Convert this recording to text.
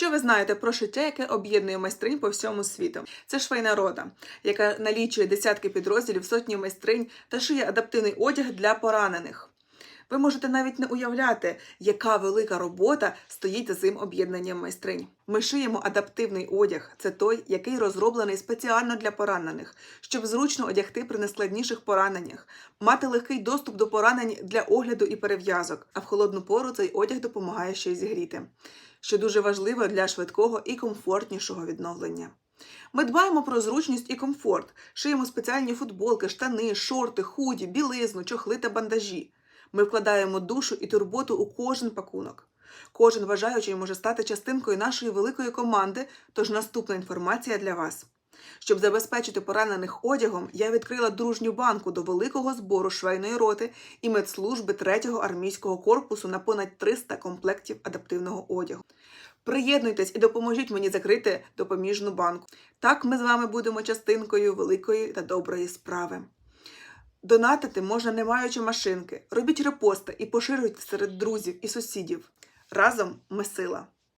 Що ви знаєте про шиття, яке об'єднує майстринь по всьому світу? Це швейна рода, яка налічує десятки підрозділів, сотні майстринь та шиє адаптивний одяг для поранених. Ви можете навіть не уявляти, яка велика робота стоїть за цим об'єднанням майстринь. Ми шиємо адаптивний одяг. Це той, який розроблений спеціально для поранених, щоб зручно одягти при нескладніших пораненнях, мати легкий доступ до поранень для огляду і перев'язок. А в холодну пору цей одяг допомагає ще й зігріти, що дуже важливо для швидкого і комфортнішого відновлення. Ми дбаємо про зручність і комфорт, шиємо спеціальні футболки, штани, шорти, худі, білизну, чохли та бандажі. Ми вкладаємо душу і турботу у кожен пакунок. Кожен бажаючий може стати частинкою нашої великої команди, тож наступна інформація для вас. Щоб забезпечити поранених одягом, я відкрила дружню банку до великого збору швейної роти і медслужби 3-го армійського корпусу на понад 300 комплектів адаптивного одягу. Приєднуйтесь і допоможіть мені закрити допоміжну банку. Так ми з вами будемо частинкою великої та доброї справи. Донатити можна не маючи машинки. Робіть репости і поширюйте серед друзів і сусідів. Разом ми сила.